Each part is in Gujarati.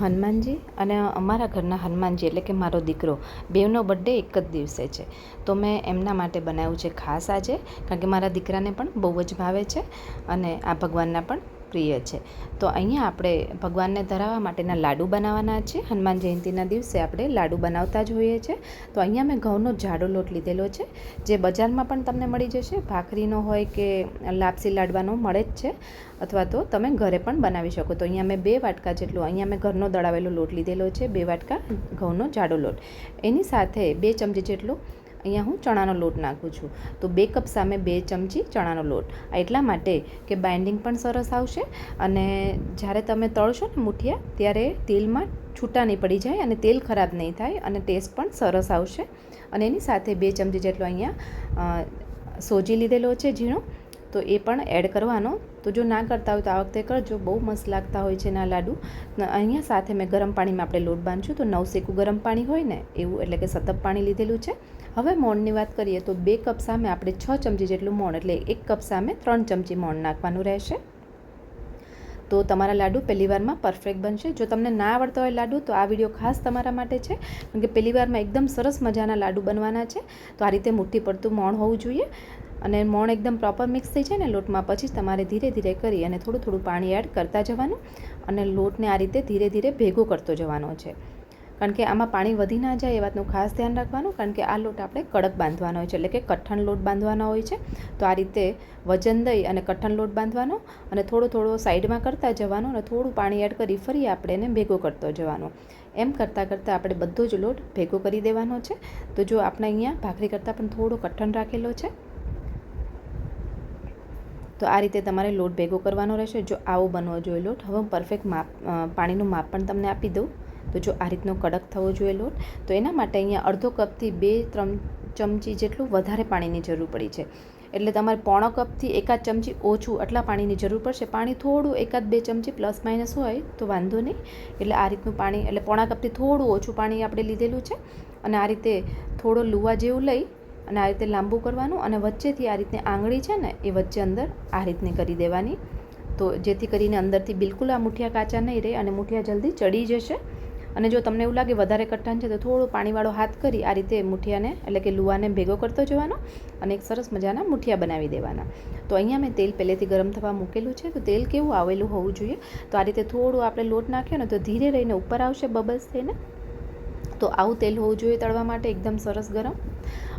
હનુમાનજી અને અમારા ઘરના હનુમાનજી એટલે કે મારો દીકરો બેવનો બર્થડે એક જ દિવસે છે. તો મેં એમના માટે બનાવ્યું છે ખાસ આજે, કારણ કે મારા દીકરાને પણ બહુ જ ભાવે છે અને આ ભગવાનના પણ પ્રિય છે. તો અહીંયા આપણે ભગવાનને ધરાવવા માટેના લાડુ બનાવવાના છે. હનુમાન જયંતિના દિવસે આપણે લાડુ બનાવતા જ હોઈએ છીએ તો અહીંયા મેં ઘઉંનો જાડો લોટ લીધેલો છે. જે બજારમાં પણ તમને મળી જશે. ભાખરીનો હોય કે લાપસી લાડવાનો મળે જ છે. અથવા તો તમે ઘરે પણ બનાવી શકો. તો અહીંયા મેં બે વાટકા જેટલો, અહીંયા મેં ઘરનો દળાવેલો લોટ લીધેલો છે. બે વાટકા ઘઉંનો જાડો લોટ. એની સાથે બે ચમચી જેટલો અહીંયા હું ચણાનો લોટ નાખું છું. તો બે કપ સામે બે ચમચી ચણાનો લોટ. એટલા માટે કે બાઇન્ડિંગ પણ સરસ આવશે અને જ્યારે તમે તળશો ને મુઠિયા, ત્યારે તેલમાં છૂટા નહીં પડી જાય અને તેલ ખરાબ નહીં થાય અને ટેસ્ટ પણ સરસ આવશે. અને એની સાથે બે ચમચી જેટલો અહીંયા સોજી લીધેલો છે ઝીણો, તો એ પણ એડ કરવાનો. તો જો ના કરતા હોય તો આ વખતે કરજો, બહુ મસ્ત લાગતા હોય છે ના લાડુ. અહીંયા સાથે મેં ગરમ પાણીમાં આપણે લોટ બાંધશું તો નવ શેકું ગરમ પાણી હોય ને, એવું એટલે કે સતપ પાણી લીધેલું છે. હવે મોણની વાત કરીએ તો બે કપ સામે આપણે છ ચમચી જેટલું મોણ એટલે એક કપ સામે ત્રણ ચમચી મોણ નાખવાનું રહેશે. તો તમારા લાડુ પહેલી વારમાં પરફેક્ટ બનશે. જો તમને ના આવડતા હોય લાડુ, તો આ વીડિયો ખાસ તમારા માટે છે. કારણ કે પહેલી વારમાં એકદમ સરસ મજાના લાડુ બનવાના છે. તો આ રીતે મુઠ્ઠી પડતું મોણ હોવું જોઈએ. અને મોણ એકદમ પ્રોપર મિક્સ થઈ જાય ને, લોટમાં પછી તમારે ધીરે ધીરે કરી અને થોડું થોડું પાણી એડ કરતા જવાનું અને લોટને આ રીતે ધીરે ધીરે ભેગો કરતો જવાનો છે. કારણ કે આમાં પાણી વધી ના જાય એ વાતનું ખાસ ધ્યાન રાખવાનું, કારણ કે આ લોટ આપણે કડક બાંધવાનો હોય છે, એટલે કે કઠણ લોટ બાંધવાનો હોય છે. તો આ રીતે વજન દઈ અને કઠણ લોટ બાંધવાનો અને થોડો થોડો સાઈડમાં કરતા જવાનો અને થોડું પાણી એડ કરી ફરી આપણે એને ભેગો કરતો જવાનો. એમ કરતાં કરતાં આપણે બધો જ લોટ ભેગો કરી દેવાનો છે. તો જો આપણે અહીંયા ભાખરી કરતાં પણ થોડો કઠણ રાખેલો છે. તો આ રીતે તમારે લોટ ભેગો કરવાનો રહેશે. જો આવો બનવો જોઈએ લોટ, હવે પરફેક્ટ માપ પાણીનું માપ પણ તમને આપી દઉં. તો જો આ રીતનો કડક થવો જોઈએ લોટ, તો એના માટે અહીંયા અડધો કપથી બે ત્રણ ચમચી જેટલું વધારે પાણીની જરૂર પડી છે. એટલે તમારે પોણો કપથી એકાદ ચમચી ઓછું આટલા પાણીની જરૂર પડશે. પાણી થોડું એકાદ બે ચમચી પ્લસ માઇનસ હોય તો વાંધો નહીં. એટલે આ રીતનું પાણી, એટલે પોણા કપથી થોડું ઓછું પાણી આપણે લીધેલું છે. અને આ રીતે થોડો લુવા જેવું લઈ અને આ રીતે લાંબુ કરવાનું અને વચ્ચેથી આ રીતની આંગળી છે ને, એ વચ્ચે અંદર આ રીતની કરી દેવાની. તો જેથી કરીને અંદરથી બિલકુલ આ મુઠિયા કાચા નહીં રહે અને મુઠિયા જલ્દી ચડી જશે. અને જો તમને એવું લાગે વધારે કઠણ છે, તો થોડો પાણીવાળો હાથ કરી આ રીતે મુઠિયાને, એટલે કે લુવાને ભેગો કરતો જવાનો અને એક સરસ મજાના મુઠિયા બનાવી દેવાના. તો અહીંયા મેં તેલ પહેલેથી ગરમ થવા મૂકેલું છે, તો તેલ કેવું આવેલું હોવું જોઈએ? તો આ રીતે થોડું આપણે લોટ નાખ્યો ને, તો ધીરે રહીને ઉપર આવશે બબલ્સ થઈને. તો આવું તેલ હોવું જોઈએ તળવા માટે, એકદમ સરસ ગરમ.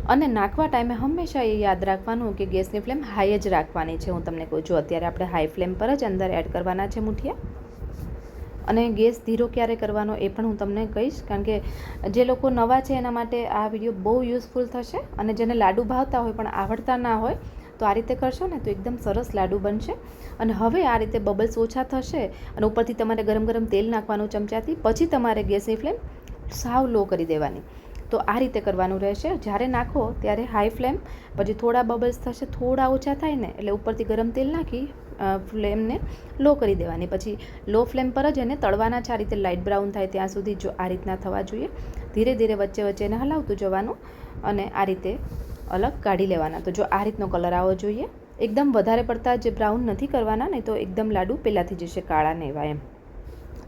અને નાખવા ટાઈમે હંમેશા એ યાદ રાખવાનું કે ગેસની ફ્લેમ હાઈ જ રાખવાની છે. હું તમને કહું છું, અત્યારે આપણે હાઈ ફ્લેમ પર જ અંદર એડ કરવાના છે મુઠિયા. અને ગેસ ધીરો ક્યારે કરવાનો એ પણ હું તમને કહીશ, કારણ કે જે લોકો નવા છે એના માટે આ વીડિયો બહુ યુઝફુલ થશે અને જેને લાડુ ભાવતા હોય પણ આવડતા ના હોય, તો આ રીતે કરશો ને તો એકદમ સરસ લાડુ બનશે. અને હવે આ રીતે બબલ્સ ઓછા થશે અને ઉપરથી તમારે ગરમ ગરમ તેલ નાખવાનું ચમચાથી, પછી તમારે ગેસની ફ્લેમ સાવ લો કરી દેવાની. તો આ રીતે કરવાનું રહેશે. જ્યારે નાખો ત્યારે હાઈ ફ્લેમ પછી થોડા બબલ્સ થશે, થોડા ઓછા થાય ને, એટલે ઉપરથી ગરમ તેલ નાખી ફ્લેમને લો કરી દેવાની. પછી લો ફ્લેમ પર જ એને તળવાના છે, આ રીતે લાઇટ બ્રાઉન થાય ત્યાં સુધી જો આ રીતના થવા જોઈએ. ધીરે ધીરે વચ્ચે વચ્ચે એને હલાવતું જવાનું અને આ રીતે અલગ કાઢી લેવાના. તો જો આ રીતનો કલર આવવો જોઈએ. એકદમ વધારે પડતા જે બ્રાઉન નથી કરવાના, નહીં તો એકદમ લાડુ પહેલાંથી જશે કાળા ને એવા એમ.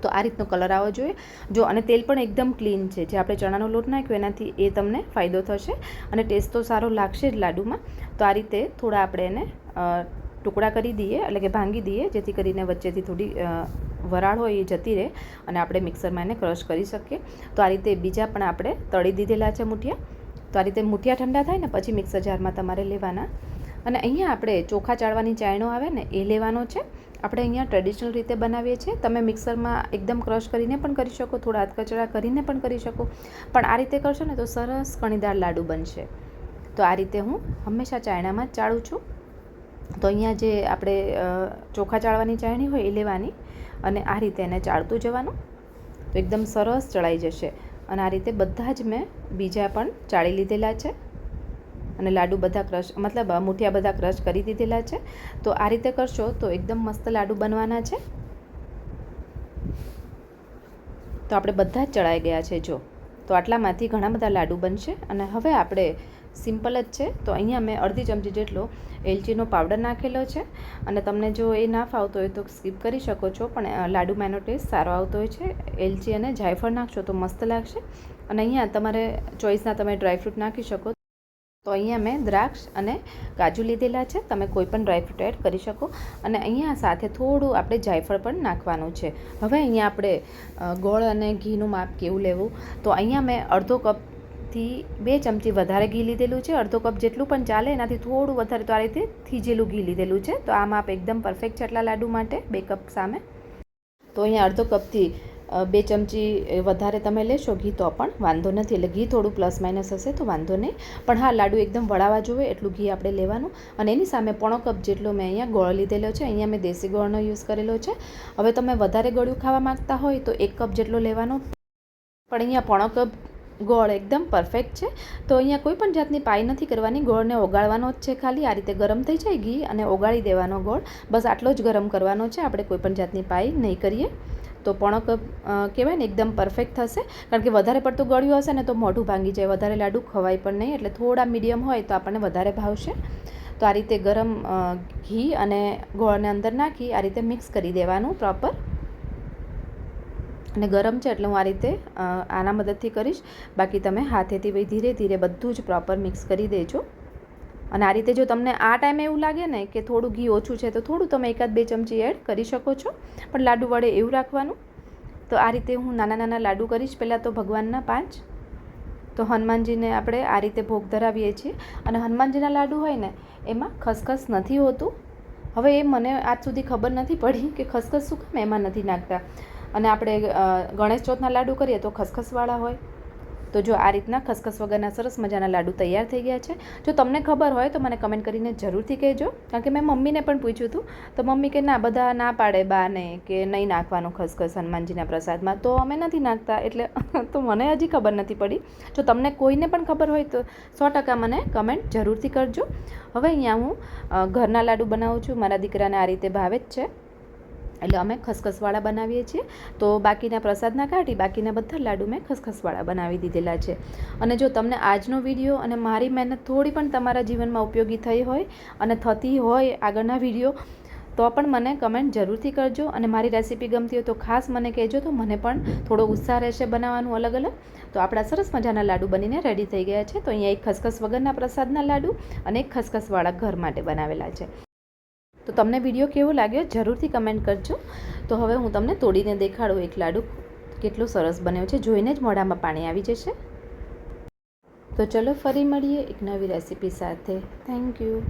તો આ રીતનો કલર આવવો જોઈએ. જો અને તેલ પણ એકદમ ક્લીન છે. જે આપણે ચણાનો લોટ નાખ્યો એનાથી એ તમને ફાયદો થશે અને ટેસ્ટ તો સારો લાગશે જ લાડુમાં. તો આ રીતે થોડા આપણે એને ટુકડા કરી દઈએ, એટલે કે ભાંગી દઈએ, જેથી કરીને વચ્ચેથી થોડી વરાળ હોય એ જતી રહે અને આપણે મિક્સરમાં એને ક્રશ કરી શકીએ. તો આ રીતે બીજા પણ આપણે તળી દીધેલા છે મૂઠિયા. તો આ રીતે મૂઠિયા ઠંડા થાય ને પછી મિક્સર જારમાં તમારે લેવાના અને અહીંયા આપણે ચોખા ચાળવાની ચાયણો આવે ને, એ લેવાનો છે. આપણે અહીંયા ટ્રેડિશનલ રીતે બનાવીએ છીએ. તમે મિક્સરમાં એકદમ ક્રશ કરીને પણ કરી શકો, થોડા કચરા કરીને પણ કરી શકો. પણ આ રીતે કરશો ને તો સરસ કણીદાર લાડુ બનશે. તો આ રીતે હું હંમેશા ચાયણામાં ચાળું છું. તો અહીંયા જે આપણે ચોખા ચાળવાની ચાયણી હોય એ લેવાની અને આ રીતે એને ચાળતું જવાનું. તો એકદમ સરસ ચડાઈ જશે. અને આ રીતે બધા જ મેં બીજા પણ ચાળી લીધેલા છે. અને લાડુ બધા ક્રશ મતલબ મુઠિયા બધા ક્રશ કરી દીધેલા છે. તો આ રીતે કરશો તો એકદમ મસ્ત લાડુ બનવાના છે. તો આપણે બધા જ ચડાઈ ગયા છે, જો. તો આટલામાંથી ઘણા બધા લાડુ બનશે. અને હવે આપણે સિમ્પલ જ છે. તો અહીંયા મેં અડધી ચમચી જેટલો એલચીનો પાવડર નાખેલો છે. અને તમને જો એ ના ફાવતો હોય તો સ્કીપ કરી શકો છો, પણ લાડુમાં એનો ટેસ્ટ સારો આવતો હોય છે. એલચી અને જાયફળ નાખશો તો મસ્ત લાગશે. અને અહીંયા તમારે ચોઈસના તમે ડ્રાયફ્રૂટ નાખી શકો તો અહીંયા મેં દ્રાક્ષ અને કાજુ લીધેલા છે. તમે કોઈ પણ ડ્રાયફ્રૂટ એડ કરી શકો. અને અહીંયા સાથે થોડું આપણે જાયફળ પણ નાખવાનું છે. હવે અહીંયા આપણે ગોળ અને ઘીનું માપ કેવું લેવું? તો અહીંયા મેં અડધો કપથી બે ચમચી વધારે ઘી લીધેલું છે. અડધો કપ જેટલું પણ ચાલે એનાથી થોડું વધારે તો આ રીતે થીજેલું ઘી લીધેલું છે. તો આ માપ એકદમ પરફેક્ટ છે આટલા લાડુ માટે, બે કપ સામે. તો અહીંયા અડધો કપથી બે ચમચી વધારે તમે લેશો ઘી તો પણ વાંધો નથી. એટલે ઘી થોડું પ્લસ માઇનસ હશે તો વાંધો નહીં. પણ હા, લાડુ એકદમ વળાવા જોઈએ, એટલું ઘી આપણે લેવાનું. અને એની સામે પોણો કપ જેટલો મેં અહીંયા ગોળ લીધેલો છે. અહીંયા મેં દેશી ગોળનો યુઝ કરેલો છે. હવે તમે વધારે ગળ્યું ખાવા માગતા હોય તો એક કપ જેટલો લેવાનો. પણ અહીંયા પોણો કપ ગોળ એકદમ પરફેક્ટ છે. તો અહીંયા કોઈ પણ જાતની પાઈ નથી કરવાની. ગોળને ઓગાળવાનો જ છે ખાલી. આ રીતે ગરમ થઈ જાય ઘી અને ઓગાળી દેવાનો ગોળ. બસ આટલો જ ગરમ કરવાનો છે. આપણે કોઈ પણ જાતની પાઈ નહીં કરીએ. તો પણક કહેવાય ને એકદમ પરફેક્ટ થશે. કારણ કે વધારે પડતું ગળ્યું હશે ને તો મોઢું ભાંગી જાય. વધારે લાડુ ખવાય પણ નહીં. એટલે થોડા મીડિયમ હોય તો આપણને વધારે ભાવશે. તો આ રીતે ગરમ ઘી અને ગોળને અંદર નાખી આ રીતે મિક્સ કરી દેવાનું પ્રોપર અને ગરમ છે એટલે હું આ રીતે આના મદદથી કરીશ. બાકી તમે હાથેથી ભાઈ ધીરે ધીરે બધું જ પ્રોપર મિક્સ કરી દેજો. અને આ રીતે જો તમને આ ટાઈમે એવું લાગે ને કે થોડું ઘી ઓછું છે, તો થોડું તમે એકાદ બે ચમચી એડ કરી શકો છો. પણ લાડુ વડે એવું રાખવાનું. તો આ રીતે હું નાના નાના લાડુ કરીશ. પહેલાં તો ભગવાનના પાંચ. તો હનુમાનજીને આપણે આ રીતે ભોગ ધરાવીએ છીએ. અને હનુમાનજીના લાડુ હોય ને, એમાં ખસખસ નથી હોતું. હવે એ મને આજ સુધી ખબર નથી પડી કે ખસખસ શું કામ એમાં નથી નાખતા. અને આપણે ગણેશ ચોથના લાડુ કરીએ તો ખસખસવાળા હોય. તો જો આ રીતના ખસખસ વગરના સરસ મજાના લાડુ તૈયાર થઈ ગયા છે. જો તમને ખબર હોય તો મને કમેન્ટ કરીને જરૂરથી કહેજો. કારણ કે મેં મમ્મીને પણ પૂછ્યું હતું. તો મમ્મી કે, ના, બધા ના પાડે બાને કે નહીં નાખવાનું ખસખસ હનુમાનજીના પ્રસાદમાં. તો અમે નથી નાખતા. એટલે તો મને હજી ખબર નથી પડી. જો તમને કોઈને પણ ખબર હોય તો સો ટકા મને કમેન્ટ જરૂરથી કરજો. હવે અહીંયા હું ઘરના લાડુ બનાવું છું. મારા દીકરાને આ રીતે ભાવે જ છે. એટલે અમે ખસખસવાળા બનાવીએ છીએ. તો બાકીના પ્રસાદના કાઢી, બાકીના બધા લાડુ મેં ખસખસવાળા બનાવી દીધેલા છે. અને જો તમને આજનો વીડિયો અને મારી મહેનત થોડી પણ તમારા જીવનમાં ઉપયોગી થઈ હોય અને થતી હોય આગળના વીડિયો, તો પણ મને કમેન્ટ જરૂરથી કરજો. અને મારી રેસીપી ગમતી હોય તો ખાસ મને કહેજો, તો મને પણ થોડો ઉત્સાહ રહેશે બનાવવાનું અલગ અલગ. તો આપણા સરસ મજાના લાડુ બનીને રેડી થઈ ગયા છે. તો અહીંયા એક ખસખસ વગરના પ્રસાદના લાડુ અને એક ખસખસવાળા ઘર માટે બનાવેલા છે. તો તમને વીડિયો કેવો લાગ્યો જરૂરથી કમેન્ટ કરજો. તો હવે હું તમને તોડીને દેખાડું એક લાડુ. કેટલો સરસ બન્યો છે. જોઈને જ મોઢામાં પાણી આવી જશે. તો ચલો ફરી મળીએ એક નવી રેસીપી સાથે. Thank you